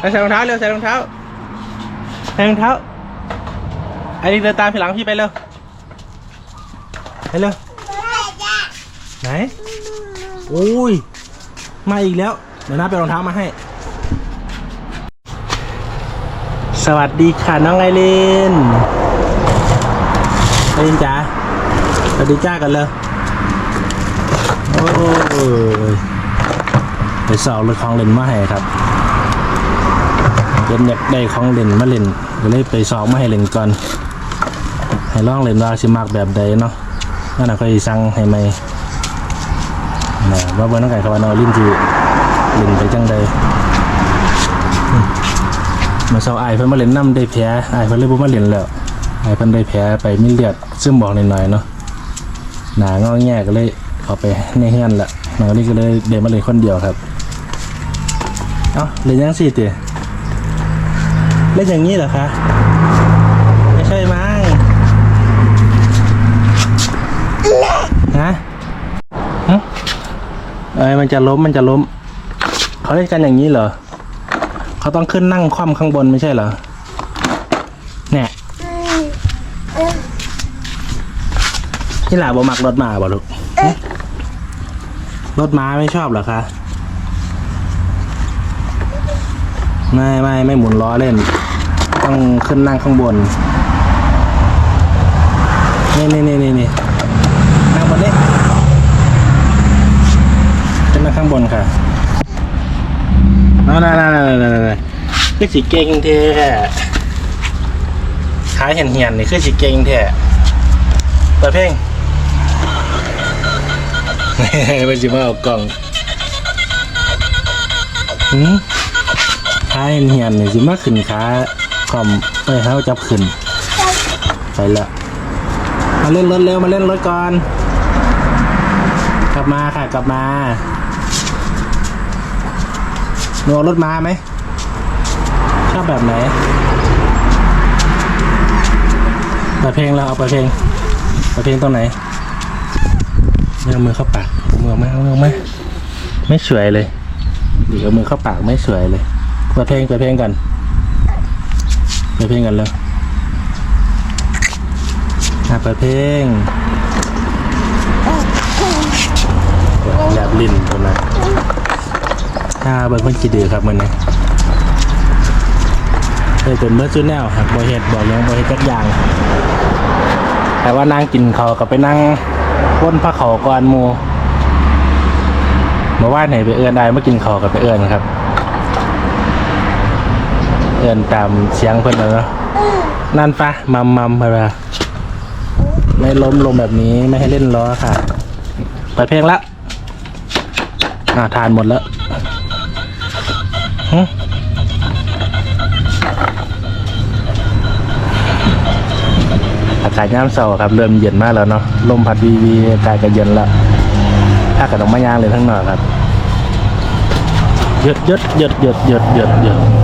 ใส่รองเท้าเร็วใส่รองเท้าใส่รองเท้าไอ้นี่เดินตามพี่หลังพี่ไปเร็วไปเร็วไหนโอ้ยมาอีกแล้วเดี๋ยวน้าไปรองเท้ามาให้ สวัสดีค่ะน้องไอรินไอรินจ๋าสวัสดีจ้ากันเลยโอ้ยไปสอบรถของเล่นมาให้ครับ เป็นอยากได้ของเล่นมาเล่นก็เลยไปสอบมาให้เล่นก่อน ให้ลองเล่นว่าสิมักแบบใดเนาะนั่นน่ะค่อยสั่งให้ไหมนะว่าเบอร์น้องไก่เขาว่าน้องลิ้นจีเล่นไปจังใดมาเศร้าอายเพิ่นมาเล่นน้ำได้แผลอายเพิ่นเลยบ่มาเล่นแล้วไอายเพิ่นได้แผลไปมีเลือดซึมบอกหน่อยๆเนาะหนางอแงก็เลยเอาไปในเฮือนละน้องนี่ก็เลยเดินมาเล่นคนเดียวครับ เอ้าเล่นยังสี่ติ เล่นอย่างนี้เหรอคะ ไม่ใช่มั้งฮะเอ้ยมันจะล้มมันจะล้ม เขาเล่นกันอย่างนี้เหรอ เขาต้องขึ้นนั่งคว่ำข้างบนไม่ใช่เหรอ เนี่ยนี่หลาบมักรถมาบ่ลูกรถม้าไม่ชอบเหรอคะ ไม่ไม่ไม่หมุนล้อเล่น ต้องขึ้นนั่งข้างบน นี่นี่นี่นี่นี่นั่งบนนี้ขึ้นนั่งข้างบนค่ะนั่นนั่นนั่นนั่นนั่นนั่นคือสีเก่งแท้ขายเห็นเหียนๆนี่คือสีเก่งแท้เปิดเพลงไปจิมาเอากล่องหืมขายเห็นเหียนๆนี่สิมาขึ้นขา คอมไปเฮาจับขึ้นไปละมาเล่นรถเร็วมาเล่นรถก่อน กลับมาค่ะ กลับมาหนูเอรถมาไหมชอบแบบไหนเปิดเพลงเราเอาเปิดเพลงเปิดเพลงตรงไหนเอามือเข้าปากเอามือไหมเอามือไหมไม่สวยเลยดีเอามือเข้าปากไม่สวยเลยเปิดเพลงเปิดเพลงกัน ปิดเพลงกันเลยอะเปิดเพลงแบบลิ้นตรงนั้นถ้าเบิ่งคนขี้ดื้อครับมันนี่เคยเป็นเมื่อซุนแนวครับบ่เฮ็ดบ่หยังบ่เฮ็ดจักอย่าง แต่ว่านั่งกินเขาวก็ไปนั่งพ้นผ้าเขาวก่อนหมู่เมื่อวานไหนไปเอื้อนได้มากินเขาวกับไปเอื้อนครับ เอื้อนตามเสียงเพิ่นน่ะเนาะนั่นปะมัมมัมไปว่าไม่ล้มลงแบบนี้ไม่ให้เล่นล้อค่ะเปิดเพลงละอ่าทานหมดแล้วหึอากาศย่ามเสาร์ครับ เริ่มเย็นมากแล้วเนาะลมพัดวีวีอากาศก็เย็นแล้วถ้าก็ต้องมายางเลยทั้งหน่อยครับหยดหยดหยดหยดหยดหยดหยดอะ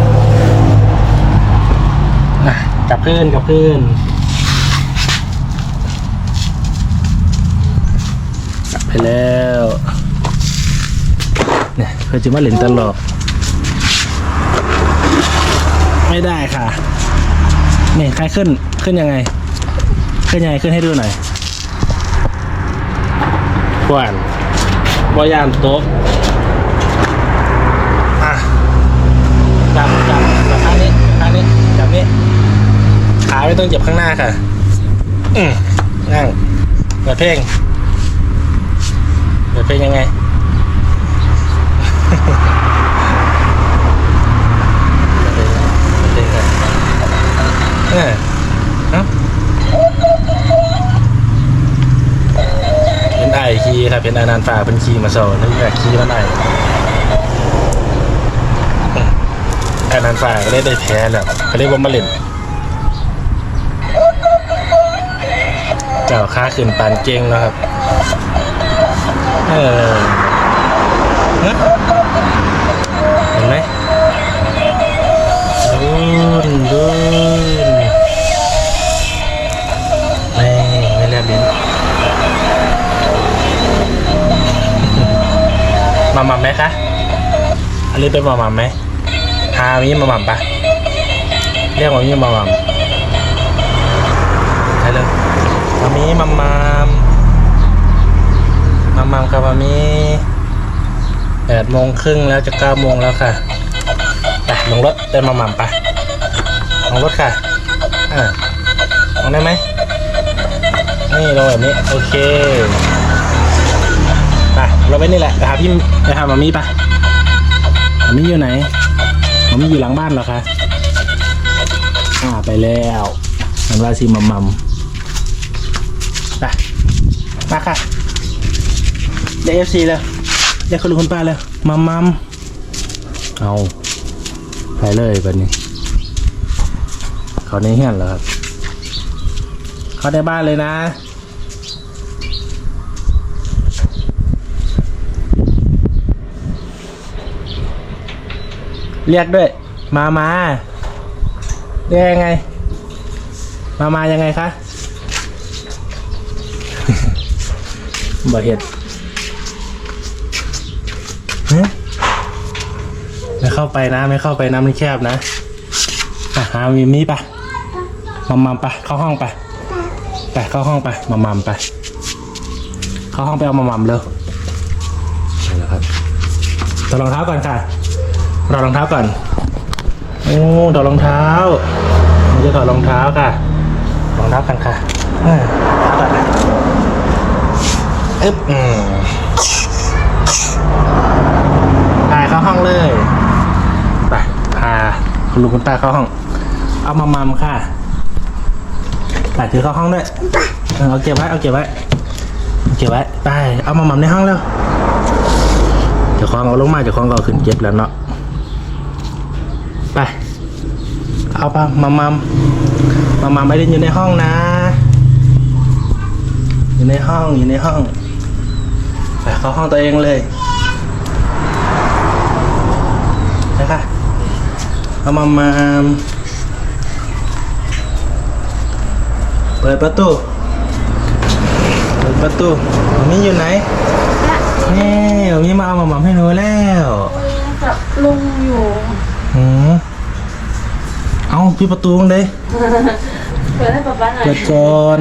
กับเพื่อนกับเพื่อนกลับไปแล้วเนี่ยเพื่อจะมาเล่นตลอดไม่ได้ค่ะนี่ใครขึ้นขึ้นยังไง ขึ้นยังไงขึ้นให้ดูหน่อยกวนบอยานโต๊ะ จับจับจับข้างนี้ข้างนี้ จับนี้ ขาไม่ต้องเจ็บข้างหน้าค่ะ อืมนั่งเปิดเพลงเปิดเพลงยังไงเออเป็นไอคีครับเป็นไอนานฝ่าเป็นคีมาโซนึกอยากคีมันไออืมไอนานฝ่าก็ได้ได้แพ้แล้วก็เรียกว่ามาเล่น เจ้าค้าขึ้นปานเก่งแล้วครับ เออเห็นไหมดุนดุนไม่ไม่แลบลิ้นมามาไหมคะอันนี้เป็นมามาไหมพามีมาหม่ำปะเรียกว่ามีมาหม่ำ มามมาหม่ำมาม่ำครับมามีแปดโมงครึ่งแล้วจะเก้าโมงแล้วค่ะไปลงรถเดินมาหม่ำปลงรถค่ะอ่าลงได้ไหมนี่ลงแบบนี้โอเคไปเราไปนี่แหละไปหาพี่ไปหามามีปะมามีอยู่ไหนผมอยู่หลังบ้านเหรอคะอ่าไปแล้วน้ำลายซีมัมมัม มาค่ะได้เอฟซีแล้วได้คุณลุงคุณป้าแล้วมัมมัมเอาไปเลยแบบนี้ เขาในเฮียนเหรอครับ เขาในบ้านเลยนะเรียกด้วย มา มาเรียกยังไง มา มายังไงคะ บ่เห็ดฮะไม่เข้าไปนะ ไม่เข้าไปนะมันแคบนะอะหามีมีปะมัมมัมปะเข้าห้องไปไปเข้าห้องไปมัมมัมไป เข้าห้องไปเอามัมมัมเร็วไปแล้วครับถอดรองเท้าก่อนค่ะถอดรองเท้าก่อนโอ้ถอดรองเท้าผมจะถอดรองเท้าค่ะรองเท้ากันค่ะอ่าถอดนะ อึ๊บอืมพาเข้าห้องเลยไปพาคุณลุงคุณป้าเข้าห้อง เอามามัมค่ะไปถือเข้าห้องด้วยเออเอาเก็บไว้เอาเก็บไว้เอาเก็บไว้ไปเอามามัมในห้องเร็วเดี๋ยวคล้องเอาลงมาเดี๋ยวคล้องก็เอาขึ้นเก็บแล้วเนาะไปเอาปะมามามมามาไม่ได้อยู่ในห้องนะ อยู่ในห้องอยู่ในห้อง ไปเข้าห้องตัวเองเลยไปค่ะเอามามามเปิดประตู เปิดประตูมามีอยู่ไหนนี่มามีมาเอามาหม่ำให้หนูแล้วกับลุงอยู่หืมเอาพี่ประตูตรงเลยเปิดให้ป๊าป๊าหน่อยเปิดก่อน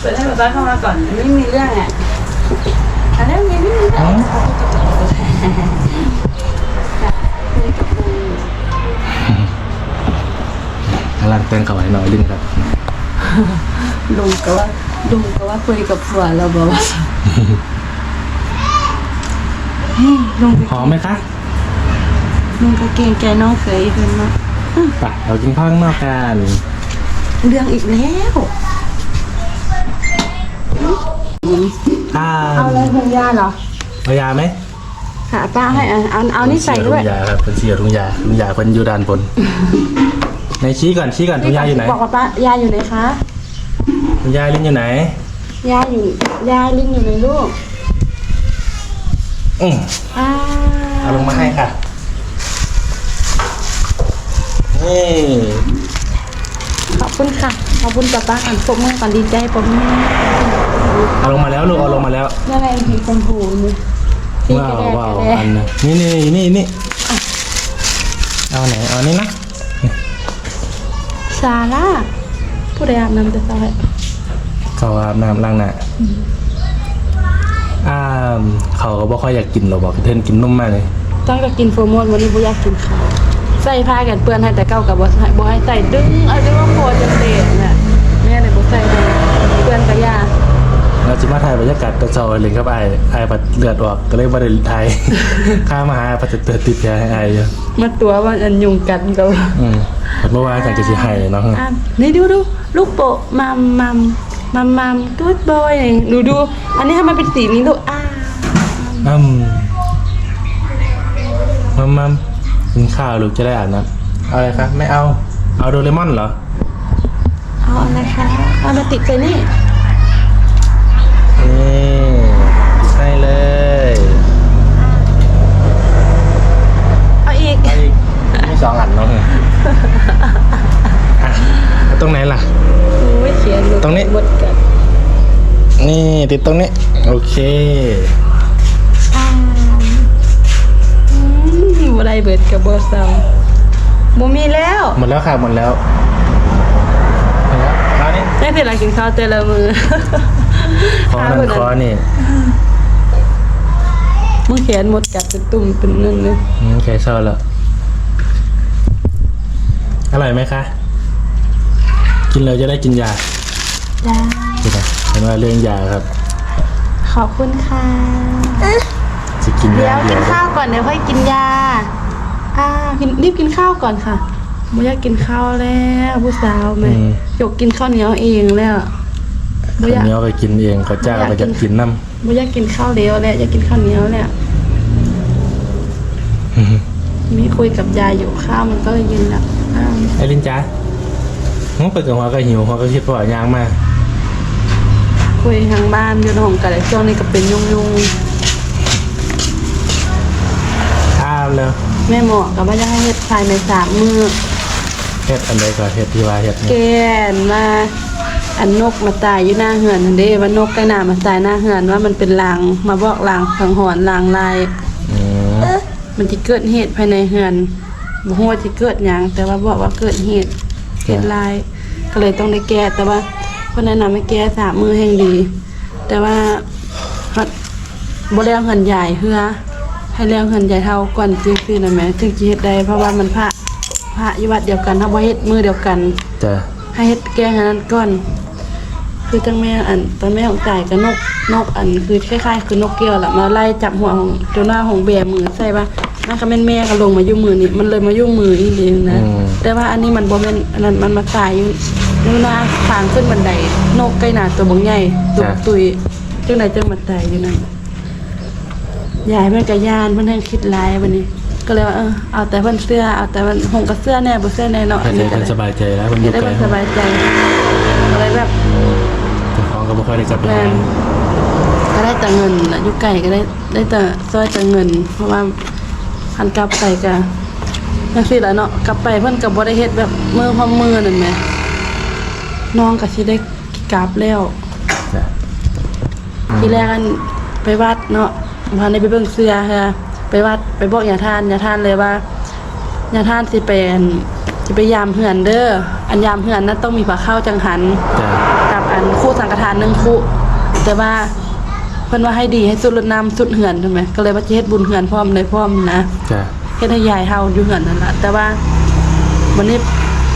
เปิดให้ป๊าป๊าเข้ามาก่อนไม่มีเรื่องอะ อันนี้มีไม่มีเรื่องกำลังแต่งเขาให้หน่อยดึงครับลุงก็ว่าลุงก็ว่าคุยกับผัวเราบอกว่าเฮ้ยลุงหอมไหมคะลุงก็เกรงใจน้องเขยเพิ่นเนาะไปเรากินข้าวข้างนอกกันเรื่องอีกแล้ว อ้าเอาอะไรถุงยาเหรอเอายาไหมหาป้าให้อะเอาเอานี่ใส่ด้วยถุงยาครับเป็นเสียถุงยาถุงยาคนอยู่ด้านบนในชี้ก่อนชี้ก่อนถุงยาอยู่ไหนบอกว่าป้ายาอยู่ไหนคะถุงยาลิ้นอยู่ไหนยาอยู่ยาลิ้นอยู่ในลูกอืมอ่าเอาลงมาให้ค่ะนี่ ขอบคุณค่ะ ขอบคุณป้าป้าอันปมมือก่อนดีใจปมมือเอาลงมาแล้วลูกเอาลงมาแล้วนี่อะไรสีชมพูนี่สีว้ากระวแดกว้าวกระแดอักนนะนี่นี่นี่นี่เอาไหนเอานี่นะซาร่าผู้ใดอาบน้ำแต่ซอยเขาอาบน้ำล้างหน้าอ่าเขาก็บอกเขาอยากกินหรอกบอกเทนกินนุ่มมากเลย ตั้งแต่กินโฟร์โมนวันนี้บุอยากกินข้าวใส่ผ้ากันเปื้อนให้แต่เก้ากับบ่ใส่บ่ให้ใส่ดึงเอาดึงว่าโคจะเตะน่ะแม่เลยบ่ใส่เลยเปื้อนกระยาเราจะมาถ่ายบรรยากาศตะเซาเลยครับไอ้ไอ้ปัดเลือดออกก็เลยมาได้ถ่ายข้ามาหาปัดจะเตือนติดยาให้ไอ้อยู่มาตัวว่าอันยุงกัดก็อืมปัดเมื่อวานสั่งจะสิให้เนาะอะนี่ดูดูลูกโปะมัมมัมมัมมัมกูดบอยดูดูอันนี้ทำไมเป็นสีนี้ลูกอ่าอืมมัมมัม กินข้าวลูกจะได้อ่านนะเอาอะไรคะไม่เอาเอาโดเรมอนเหรอเอาอะไรคะเอามาติดใส่นี่นี่ให้เลยเอาอีกไปอีกมีสองอันเนาะอะเอาตรงไหนล่ะ ไม่เขียนลูกตรงนี้ หมดกัน นี่ติดตรงนี้ โอเค เบิดกับบ่เซาบ่มีแล้วหมดแล้วค่ะหมดแล้วหมดแล้วคราวนี้ได้สิเรากินข้าวแต่ละมือคอนั่นคอนี่มือแขนหมดกัดเป็นตุ่มเป็นนั่นเลยอืมแค่เศร้าแล้วอร่อยไหมคะ กินเลยจะได้กินยาจ้าใช่ไหมเห็นว่าเรื่องยาครับ ขอบคุณค่ะ จะกินเดี๋ยายวเดีกิยนวข้าวก่อนเดี๋ยวค่อยกินยา อ่ากินรีบกินข้าวก่อนค่ะบ่อยากกินข้าวแล้วผู้สาวแม่หยกกินข้าวเหนียวเองแล้วบ่อยากข้าวเหนียวไปกินเองก็จ้าไปจะกินน้บ่อยากกินข้าวเหลวแล้วอยากกินข้าวเหนียวแล้วำมีคุยกับยายอยู่ข้าวมันก็เลยยินแล้วอ้าวไอ้ลินจ้าหัวไปกับหัวก็หิวหัวก็คิดว่ายางมากคุยทางบ้านอยู่ในห้องกันเลยช่วงนี้ก็เป็นยุ่งยุ่งอ้าวแล้วๆ แม่หมอกับว่าจะให้เฮ็ดภายในสามมือเฮ็ดอันใดก็เฮ็ดที่ว่าเฮ็ดแกนี่นมาอันนกมาตายอยู่หน้าเหือนนั่นเด้ว่านกใกล้หน้ามาตายหน้าเหือนว่ามันเป็นลางมาบอกลางสังหรณ์ลางลาย อืมมันจะเกิดเหตุภายในเหือนบ่ฮู้ว่าสิเกิดหยังแต่ว่าบอกว่าเกิดเหตุเหตุลาย ก็เลยต้องได้แก้แต่ว่าเพิ่นแนะนำให้แก้สามมือแห่งดี แต่ว่าเฮาบ่แล้วเหือนใหญ่เฮือ ให้แล้วเหือนใหญ่เท่าก่อนจึงคือนั่นแหมถึงสิเฮ็ดได้เพราะว่ามันพระพระอยู่วัดเดียวกันถ้าบ่เฮ็ดมือเดียวกัน จ้ะให้เฮ็ดแกงอันนั้นก่อน คือจังแม่อันตอนแม่ของจ่ายกับนกนกอันคือคล้ายๆ คือนกเกี้ยวแหละมาไล่จับหัวของเจ้าหน้าของแบมือใส่ปะนั่นก็แม่นแม่ก็ลงมายุ่งมือนี่มันเลยมายุ่งมืออีนี่นะ แต่ว่าอันนี้มันบ่แม่นอันนั้นมันมาตายอยู่อยู่หน้าทางขึ้นบันไดนกใกล้หน้าตัวบงใหญ่ตุกตุยจังไดจังมาตายอยู่นั่น ยายมันก็ย่านมันแห่งคิดหลายวันนี้ ก็เลยว่าเออเอาแต่เพิ่นเสื้อเอาแต่มันหงกับเสื้อแน่บ่เสื้อแน่เนาะให้อันใจนี้ก็กันได้สบายใจแล้วมันอจะยู่ได้ไกลมันสบายใจอะไรแบบเจ้าของก็บ่ค่อยได้กลับไปแม่หาก็ได้แต่เงินน่ะอยุไก่ก็ได้ได้แต่ซอยแต่เงิน เพราะว่าพันกลับไปก็จังซี่แหละเนาะกลับไปเพิ่นก็บ่ได้เฮ็ดแบบมือพร้อมมือนั่นแหมน้องก็สิได้กลับแล้ว จ้ะ ทีแรกอันไปวัดเนาะ พาในไปเบิ่งเสื้อค่ะไปวัดไปบอกอย่าทานอย่าทานเลยว่าอย่าทานสิเป็นสิไปยามเหือนเด้ออันยามเหือนนั้นต้องมีผ้าข้าวจังหันจ้ะกับอันคู่สังฆทานหนึ่งคู่แต่ว่าเพิ่นว่าให้ดีให้สุดรดน้ำสุดเหือนใช่ไหมก็เลยว่าจะเฮ็ดบุญเหือนพร้อมเลยพร้อมนะจ้ะเฮ็ดให้ยายเฮาอยู่เหือนนั่นล่ะแต่ว่าวันนี้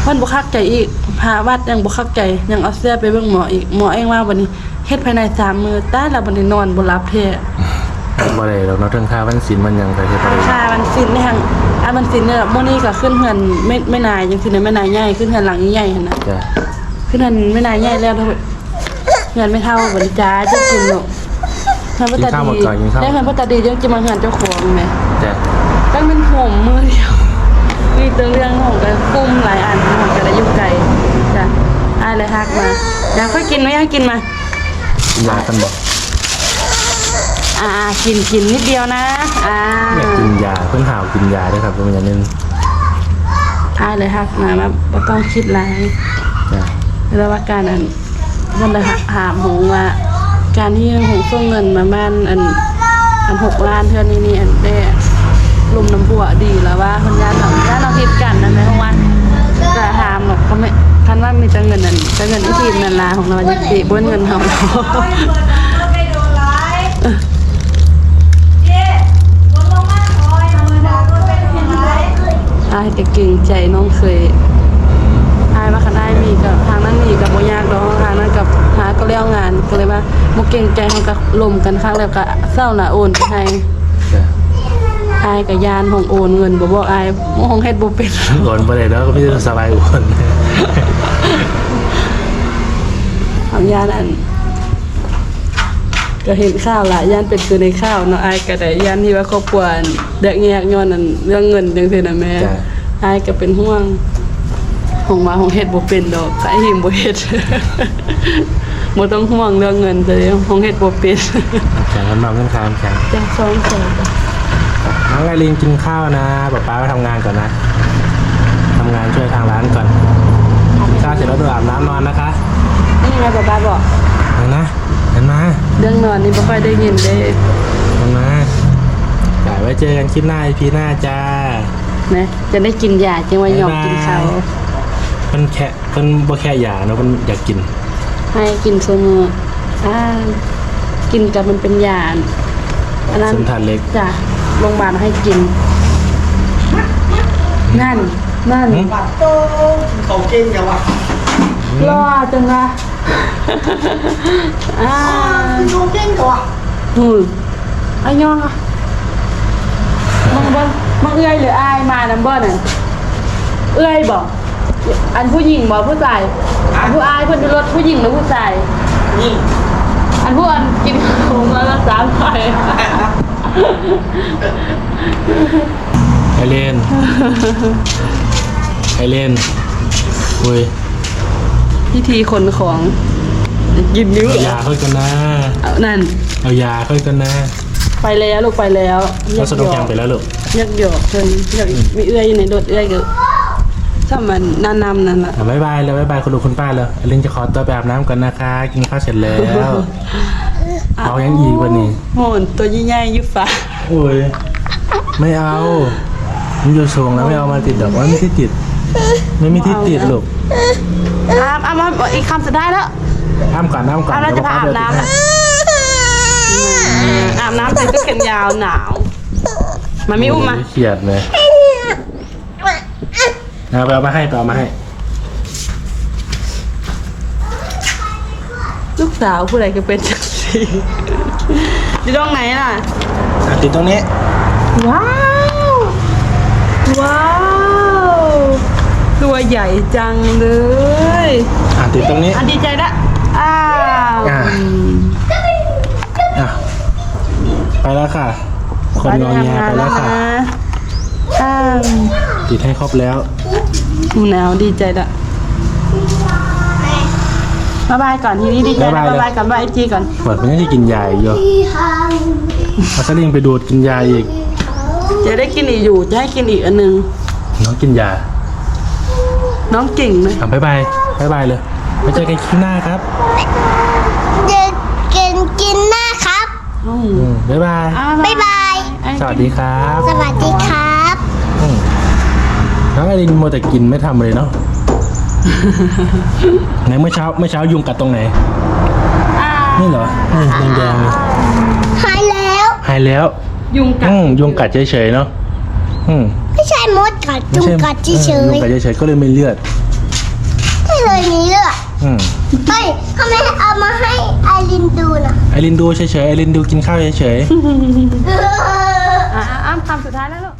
เพิ่นบ่คักใจอีกพาวัดยังบ่คักใจยังเอาเสื้อไปเบิ่งหมออีกหมอเองว่าวันนี้เฮ็ดภายในสามมื้อตายแล้ววันนี้นอนบ่หลับแท้ บ่ได้เราเนาะเรื่องค่าวันศีลมันยังไปเฮ็ดบ่ได้ ค่ามันสิ้นในหังอันมันสิ้นเนี่ยมื้อนี้ก็ขึ้นเหือนไม่ไม่นายจังซี่นะไม่นายใหญ่ขึ้นเหือนหลังใหญ่ๆหั่นน่ะจ้ะคือนั่นไม่นายใหญ่แล้วเท่าเงินไม่เท่าบริจาจะกินหรอกเงินพัตตาดีได้เงินพัตตาดียังจะมาเงินเจ้าของไหม จ้ะตั้งเป็นห่มมือเดียว มีตัวเรื่องของกันกุ้มหลายอันของกันอายุไกลจ้ะอ้ายเลยฮักมาอยากค่อยกินไหมอยากกินมา กินยากันบ่ อ่ากินกินนิดเดียวนะอ่าอยากกินยาเพิ่นหาวกินยาด้วยครับเป็นอย่างนึงอ้ายเลยฮักมามาบ่ต้องคิดหลายจ้ะแล้วว่าการอันมันเลยหามหงว่าการที่หงส่งเงินมาบ้านอันอันหกล้านเท่านี้นี่อันได้ลมน้ำบัวดีแล้วว่าคนญาติเราญาติเราคิดกันนั่นไหมเพราะว่าจะหามหรอกเขาไม่คันว่ามีแต่เงินนั่นแต่เงินที่ทีมนันลาของเราจะติบนเงินเขา ไม่โดนร้ายเจ๊ลดลงมาหน่อยธรรมดาก็ไม่โดนร้าย อายก็เก่งใจน้องเคยอายว่าคันอายมีกับทางนั้นมีกับโมยากดอกทางนั้นกับหาก็เลี้ยวงานก็เลยว่าโมเก่งใจเขาก็ลมกันครั้งแล้วก็เศร้าละโอนไปให้จ้ะอายกับยานของโอนเงินบ่บอกอายของเฮ็ดบ่เป็นโอนบ่ได้แล้วก็ไม่ได้สบายอ้วนของยานอันก็เห็นข้าวหลายยานเป็นคือในข้าวเนาะอายก็ได้ยานที่ว่าครอบครัวอันเด็กแยกย้อนอันเรื่องเงินจังซี่น่ะแม่ อายก็เป็นห่วงของว่าของเฮ็ดบ่เป็นดอกใครหิมบ่เฮ็ดบ่ต้องห่วงเรื่องเงินเลยของเฮ็ดบ่เป็นแข่งกันมาเงินคามแข่งจังซ้อนแสนน้องไอรีนกินข้าวนะป๊าป๊าไปทำงานก่อนนะทำงานช่วยทางร้านก่อนกินข้าวเสร็จแล้วดูอาบน้ำนอนนะคะนี่ไงบ๊าบ๊าบอกเห็นนะเห็นมาเรื่องนอนนี่บ่ค่อยได้ยินเด้เห็นมาจ่ายไว้เจอกันคลิปหน้า EP หน้าจ้า นะจะได้กินยาจังว่ายอมกินเขาวเพิ่นแค่เพิ่นบ่แค่ยาเนาะเพิ่นอยากกิน ให้กินโซมืออ่ากินกับมันเป็นยาอันนั้นสันทานเล็กจ้ะโรงพยาบาลให้กิน นั่น นั่นหืมบัตรโตเขาเก่งอย่างวะรอจังละอ่าเขาเก่งอย่างวะหืมไอ้ยองอะมังเบิ้ง มังเอื้อยหรืออายมานัมเบิ้ลน่ะเอื้อยบอกอันผู้หญิงบอกผู้ชายอันผู้อายเพิ่นดูรถผู้หญิงหรือผู้ชายนี่ อันผู้อันกินของแล้วก็สามไปไอเลนไอเลนอุ้ยพิธีขนของกินนิ้วเอาเหรยาอค่อยกันนะเอานั่น เอายาค่อยกันนะ ไปแล้วลูกไปแล้วเราสนุกยังไปแล้วลูกยักหยอกเพิ่นอยากมีเอื้อยอยู่ในรถเอื้อยก็ถ้ามันนานำนั่นล่ะอะบ๊ายบายเลยบ๊ายบายคุณลุงคุณป้าเลยไอเลนจะขอตัวไปอาบน้ำก่อนนะคะ กินข้าวเสร็จแล้วเอายังอีกวันนี้โหนตัวใหญ่ๆอยู่ฟ้าโอ้ยไม่เอามันอยู่สูงแล้วไม่เอามาติดดอกว่าไม่ที่ติด ไม่มีที่ติดลูกอาบอาบมาอีกคำสุดท้ายแล้วอ้ามก่อนอ้ามก่อนอาบแล้วจะพาอาบน้ำ อะอาบน้ำใส่เสื้อแขนยาวหนาวมามีอุ้มมาเขียดเลยเอาไปเอามาให้ไปเอามาให้ ลูกสาวผู้ใดก็เป็นจังสีอยู่ตรงไหนล่ะอะติดตรงนี้ ว้าว ว้าว ตัวใหญ่จังเลย อะติดตรงนี้ อันดีใจละอ้าว อะอะ ไปแล้วค่ะ คนงอแงไปแล้วค่ะอ้าวติดให้ครบแล้วหนูหนาวดีใจละบ๊ายบายก่อนทีนี้ดีใจละบ๊ายบายเลยบ๊ายบายก่อนบ๊ายบายไอจีก่อนเปิดมันยังจะกินยาอีกอยู่เอาสลิงไปดูดกินยาอีก จะได้กินอีกอยู่ จะให้กินอีกอันหนึงน้องกินยา น้องเก่งเลยอะบ๊ายบายบ๊ายบายเลยไว้เจอกันคลิปหน้าครับจะกินกินหน้าครับอืมอืม บ๊ายบายอ้าวบ๊ายบายไอ้สวัสดีครับสวัสดีครับอืมน้องไอรินมัวแต่กินไม่ทำเลยเนาะไหนเมื่อเช้าเมื่อเช้ายุงกัดตรงไหนอ้าวนี่เหรอนี่แดงๆเลยหายแล้ว หายแล้วยุงกัดอืมยุงกัดเฉยๆเนาะอืมไม่ใช่มดกัดไม่จุงใช่กัดเฉออยยุงกัดเฉยๆก็เลยไม่เลือดๆไม่เลยมีเลือดอืม เฮ้ยทำไมเอามาให้ไอรินดูน่ะไอรินดูเฉยๆไอรินดูกินข้าวเฉยๆเอออะอะอะคำสุดท้ายแล้วลูก